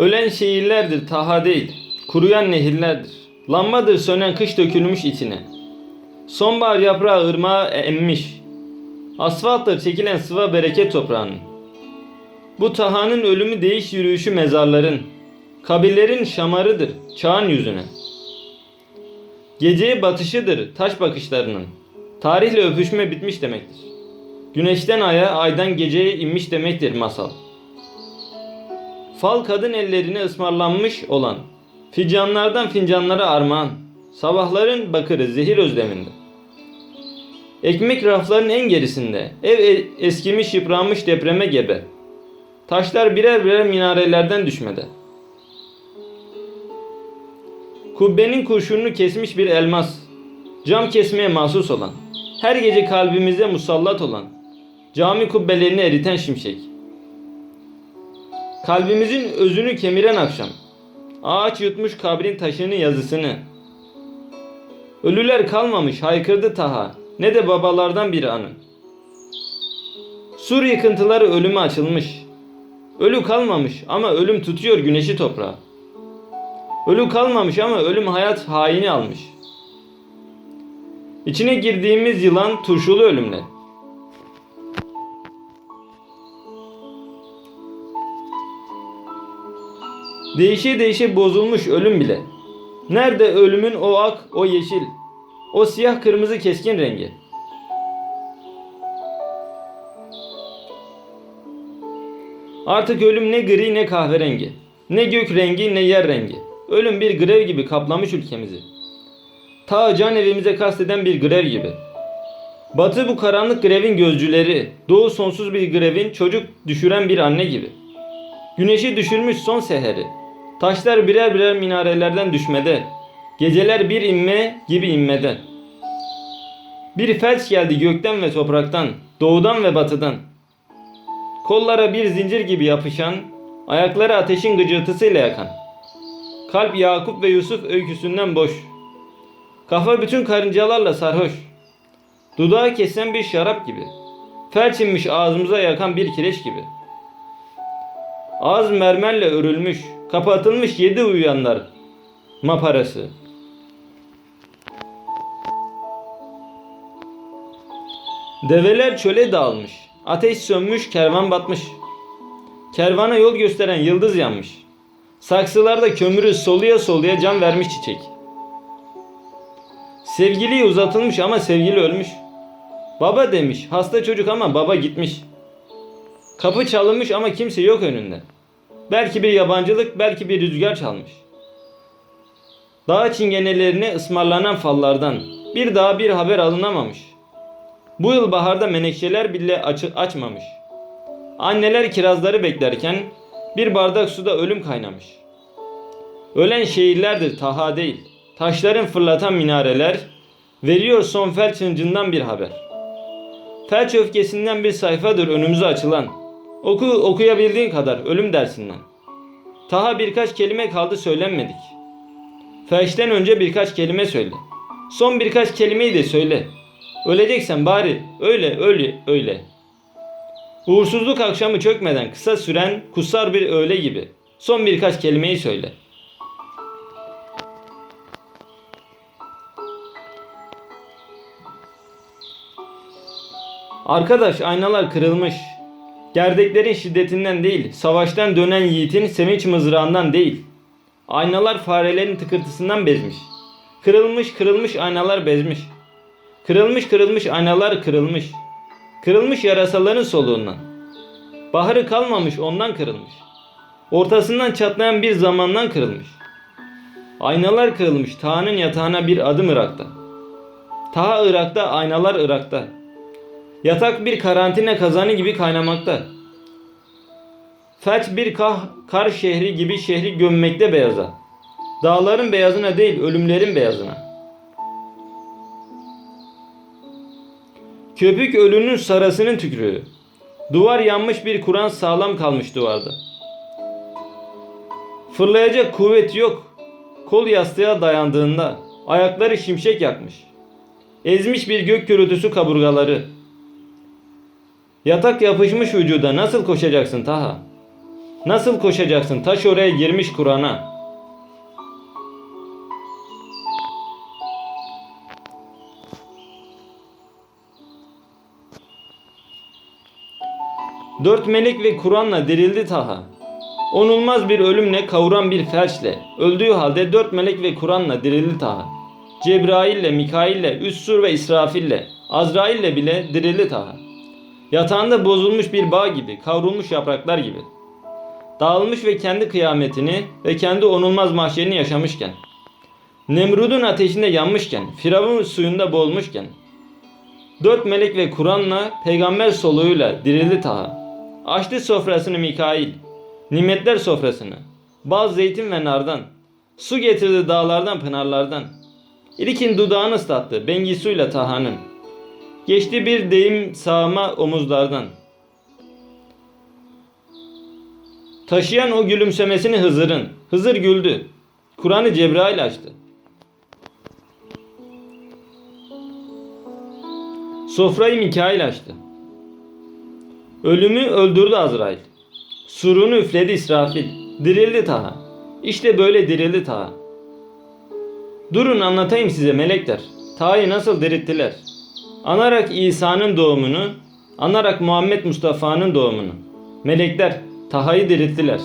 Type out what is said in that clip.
Ölen şehirlerdir taha değil, kuruyan nehirlerdir. Lambadır sönen kış dökülmüş içine. Sonbahar yaprağı ırmağa emmiş. Asfalttır çekilen sıva bereket toprağının. Bu tahanın ölümü değiş yürüyüşü mezarların. Kabirlerin şamarıdır çağın yüzüne. Geceye batışıdır taş bakışlarının. Tarihle öpüşme bitmiş demektir. Güneşten aya, aydan geceye inmiş demektir masal. Fal kadın ellerine ısmarlanmış olan, fincanlardan fincanlara armağan, sabahların bakırı zehir özleminde. Ekmek rafların en gerisinde, ev e- eskimiş yıpranmış depreme gebe. Taşlar birer birer minarelerden düşmede. Kubbenin kurşununu kesmiş bir elmas, cam kesmeye mahsus olan, her gece kalbimize musallat olan, cami kubbelerini eriten şimşek. Kalbimizin özünü kemiren akşam. Ağaç yutmuş kabrin taşını yazısını. Ölüler kalmamış haykırdı Taha. Ne de babalardan bir anı. Sur yıkıntıları ölüme açılmış. Ölü kalmamış ama ölüm tutuyor güneşi toprağa. Ölü kalmamış ama ölüm hayat haini almış. İçine girdiğimiz yılan turşulu ölümle. Değişe değişe bozulmuş ölüm bile. Nerede ölümün o ak, o yeşil, o siyah kırmızı keskin rengi? Artık ölüm ne gri ne kahverengi, ne gök rengi ne yer rengi. Ölüm bir grev gibi kaplamış ülkemizi. Ta can evimize kasteden bir grev gibi. Batı bu karanlık grevin gözcüleri, doğu sonsuz bir grevin çocuk düşüren bir anne gibi. Güneşi düşürmüş son seheri. Taşlar birer birer minarelerden düşmede. Geceler bir inme gibi inmede. Bir felç geldi gökten ve topraktan, doğudan ve batıdan. Kollara bir zincir gibi yapışan, ayakları ateşin gıcırtısıyla yakan. Kalp Yakup ve Yusuf öyküsünden boş. Kafa bütün karıncalarla sarhoş. Dudağı kesen bir şarap gibi. Felç inmiş ağzımıza yakan bir kireç gibi. Ağız mermerle örülmüş, kapatılmış yedi uyuyanlar maparası. Develer çöle dağılmış, ateş sönmüş, kervan batmış. Kervana yol gösteren yıldız yanmış. Saksılarda kömürü soluya soluya can vermiş çiçek. Sevgiliyi uzatılmış ama sevgili ölmüş. Baba demiş, hasta çocuk ama baba gitmiş. Kapı çalınmış ama kimse yok önünde. Belki bir yabancılık, belki bir rüzgar çalmış. Dağ çingenelerine ısmarlanan fallardan bir daha bir haber alınamamış. Bu yıl baharda menekşeler bile açı- açmamış. Anneler kirazları beklerken bir bardak suda ölüm kaynamış. Ölen şehirlerdir taha değil. Taşların fırlatan minareler veriyor son felç bir haber. Felç öfkesinden bir sayfadır önümüze açılan. Oku okuyabildiğin kadar ölüm dersinden. Taha birkaç kelime kaldı söylenmedik. Felçten önce birkaç kelime söyle. Son birkaç kelimeyi de söyle. Öleceksen bari öyle öyle öyle. Uğursuzluk akşamı çökmeden kısa süren kutsar bir öğle gibi. Son birkaç kelimeyi söyle. Arkadaş aynalar kırılmış. Gerdeklerin şiddetinden değil, savaştan dönen yiğitin sevinç mızrağından değil. Aynalar farelerin tıkırtısından bezmiş. Kırılmış kırılmış aynalar bezmiş. Kırılmış kırılmış aynalar kırılmış. Kırılmış yarasaların soluğundan. Baharı kalmamış ondan kırılmış. Ortasından çatlayan bir zamandan kırılmış. Aynalar kırılmış Taha'nın yatağına bir adım Irak'ta. Taha Irak'ta, aynalar Irak'ta. Yatak bir karantina kazanı gibi kaynamakta. Felç bir kah, kar şehri gibi şehri gömmekte beyaza. Dağların beyazına değil ölümlerin beyazına. Köpük ölünün sarasının tükrüğü. Duvar yanmış bir Kur'an sağlam kalmış duvarda. Fırlayacak kuvvet yok. Kol yastığa dayandığında ayakları şimşek yakmış. Ezmiş bir gök gürültüsü kaburgaları. Yatak yapışmış vücuda nasıl koşacaksın Taha? Nasıl koşacaksın? Taş oraya girmiş Kur'an'a. Dört melek ve Kur'an'la dirildi Taha. Onulmaz bir ölümle kavuran bir felçle. Öldüğü halde dört melek ve Kur'an'la dirildi Taha. Cebrail'le, Mikail'le, Üssur ve İsrafil'le, Azrail'le bile dirildi Taha. Yatağında bozulmuş bir bağ gibi, kavrulmuş yapraklar gibi. Dağılmış ve kendi kıyametini ve kendi onulmaz mahşerini yaşamışken. Nemrud'un ateşinde yanmışken, Firavun suyunda boğulmuşken. Dört melek ve Kur'an'la peygamber soluğuyla dirildi Taha. Açtı sofrasını Mikail, nimetler sofrasını, bal, zeytin ve nardan. Su getirdi dağlardan, pınarlardan. İlkin dudağını ıslattı Bengisuyla Taha'nın. Geçti bir deyim sağma omuzlardan. Taşıyan o gülümsemesini Hızır'ın. Hızır güldü. Kur'an'ı Cebrail açtı. Sofrayı Mikail açtı. Ölümü öldürdü Azrail. Surunu üfledi İsrafil. Dirildi Taha. İşte böyle dirildi Taha. Durun anlatayım size melekler. Taha'yı nasıl dirilttiler. Anarak İsa'nın doğumunu, anarak Muhammed Mustafa'nın doğumunu. Melekler Taha'yı dirilttiler.